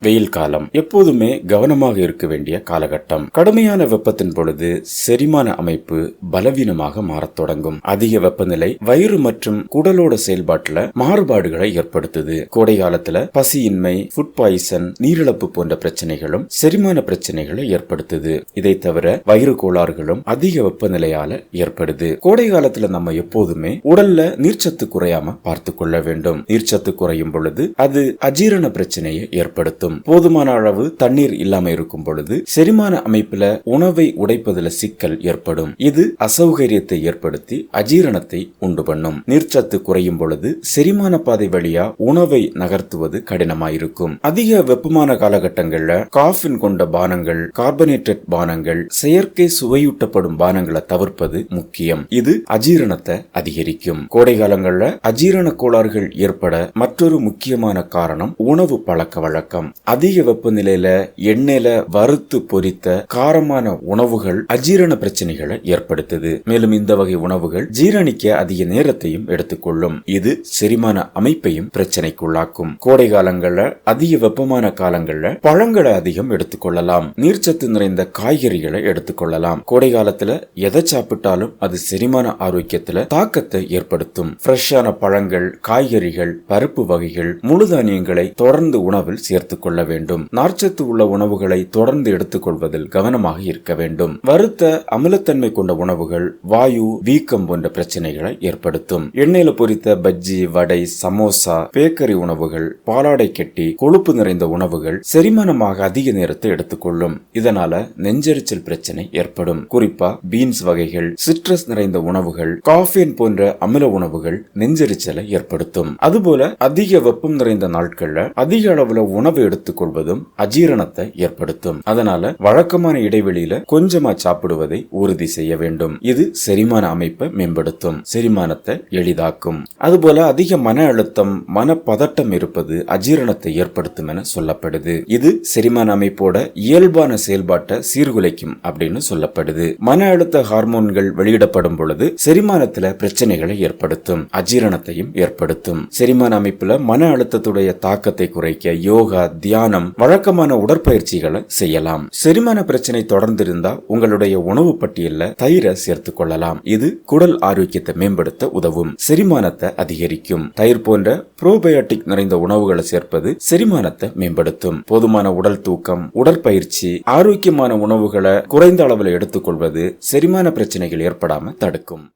வெயில் காலம் எப்போதுமே கவனமாக இருக்க வேண்டிய காலகட்டம். கடுமையான வெப்பத்தின் பொழுது செரிமான அமைப்பு பலவீனமாக மாறத் தொடங்கும். அதிக வெப்பநிலை வயிறு மற்றும் குடலோட செயல்பாட்டுல மாறுபாடுகளை ஏற்படுத்துது. கோடை காலத்துல பசியின்மை ஃபுட் பாய்சன் நீரிழப்பு போன்ற பிரச்சனைகளும் செரிமான பிரச்சனைகளை ஏற்படுத்துது. இதை தவிர வயிறு கோளாறுகளும் அதிக வெப்பநிலையால ஏற்படுது. கோடை காலத்துல நம்ம எப்போதுமே உடல்ல நீர்ச்சத்து குறையாம பார்த்து கொள்ள வேண்டும். நீர்ச்சத்து குறையும் பொழுது அது அஜீரண பிரச்சனையை ஏற்படுத்தும். போதுமான அளவு தண்ணீர் இல்லாம இருக்கும் பொழுது செரிமான அமைப்புல உணவை உடைப்பதில் சிக்கல் ஏற்படும். இது அசௌகரியத்தை ஏற்படுத்தி அஜீரணத்தை உண்டு பண்ணும். நீர்ச்சத்து குறையும் பொழுது செரிமான பாதை வழியா உணவை நகர்த்துவது கடினமாயிருக்கும். அதிக வெப்பமான காலகட்டங்கள்ல காஃபின் கொண்ட பானங்கள் கார்பனேட்டட் பானங்கள் செயற்கை சுவையூட்டப்படும் பானங்களை தவிர்ப்பது முக்கியம். இது அஜீரணத்தை அதிகரிக்கும். கோடை காலங்கள்ல அஜீரண கோளாறுகள் ஏற்பட மற்றொரு முக்கியமான காரணம் உணவு பழக்க வழக்கம். அதிக வெப்பநிலையில எண்ணெயில வறுத்து பொரித்த காரமான உணவுகள் அஜீரண பிரச்சனைகளை ஏற்படுத்துது. மேலும் இந்த வகை உணவுகள் ஜீரணிக்க அதிக நேரத்தையும் எடுத்துக்கொள்ளும். இது செரிமான அமைப்பையும் பிரச்சனைக்குள்ளாக்கும். கோடை காலங்கள்ல அதிக வெப்பமான காலங்கள்ல பழங்களை அதிகம் எடுத்துக்கொள்ளலாம். நீர்ச்சத்து நிறைந்த காய்கறிகளை எடுத்துக்கொள்ளலாம். கோடை காலத்துல எதை சாப்பிட்டாலும் அது செரிமான ஆரோக்கியத்துல தாக்கத்தை ஏற்படுத்தும். ஃப்ரெஷ்ஷான பழங்கள் காய்கறிகள் பருப்பு வகைகள் முழு தானியங்களை தொடர்ந்து உணவில் சேர்த்துக்கொள்ள கொள்ள வேண்டும். நார்ச்சத்து உள்ள உணவுகளை தொடர்ந்து எடுத்துக்கொள்வதில் கவனமாக இருக்க வேண்டும். வறுத்த அமிலத்தன்மை கொண்ட உணவுகள் வாயு வீக்கம் போன்ற பிரச்சனைகளை ஏற்படுத்தும். எண்ணெயில பொரித்த பஜ்ஜி வடை சமோசா பேக்கரி உணவுகள் பாலாடை கெட்டி கொழுப்பு நிறைந்த உணவுகள் செரிமானமாக அதிக நேரத்தை எடுத்துக்கொள்ளும். இதனால நெஞ்செரிச்சல் பிரச்சனை ஏற்படும். குறிப்பா பீன்ஸ் வகைகள் சிட்ரஸ் நிறைந்த உணவுகள் காஃபின் போன்ற அமில உணவுகள் நெஞ்செரிச்சலை ஏற்படுத்தும். அதுபோல அதிக வெப்பம் நிறைந்த நாட்கள்ல அதிக அளவுல உணவு எடுத்து எடுத்துக்கொள்வதும் அஜீரணத்தை ஏற்படுத்தும். அதனால வழக்கமான இடைவெளியில கொஞ்சமா சாப்பிடுவதை உறுதி செய்ய வேண்டும். இது செரிமான அமைப்பை மேம்படுத்தும். செரிமானத்தை எளிதாக்கும். அதுபோல அதிக மன அழுத்தம் மன பதட்டம் இருப்பது அஜீரணத்தை ஏற்படுத்தும் என சொல்லப்படுது. இது செரிமான அமைப்போட இயல்பான செயல்பாட்டை சீர்குலைக்கும் அப்படின்னு சொல்லப்படுது. மன அழுத்த ஹார்மோன்கள் வெளியிடப்படும் பொழுது செரிமானத்துல பிரச்சனைகளை ஏற்படுத்தும். அஜீரணத்தையும் ஏற்படுத்தும். செரிமான அமைப்புல மன அழுத்தத்துடைய தாக்கத்தை குறைக்க யோகா தியானம் வழக்கமான உடற்பயிற்சிகளை செய்யலாம். செரிமான பிரச்சனை தொடர்ந்து இருந்தா உங்களுடைய உணவு பட்டியல்ல தயிரை சேர்த்துக் கொள்ளலாம். இது குடல் ஆரோக்கியத்தை மேம்படுத்த உதவும். செரிமானத்தை அதிகரிக்கும். தயிர் போன்ற புரோபயோட்டிக் நிறைந்த உணவுகளை சேர்ப்பது செரிமானத்தை மேம்படுத்தும். போதுமான உடல் தூக்கம் உடற்பயிற்சி ஆரோக்கியமான உணவுகளை குறைந்த அளவில் எடுத்துக்கொள்வது செரிமான பிரச்சனைகள் ஏற்படாம தடுக்கும்.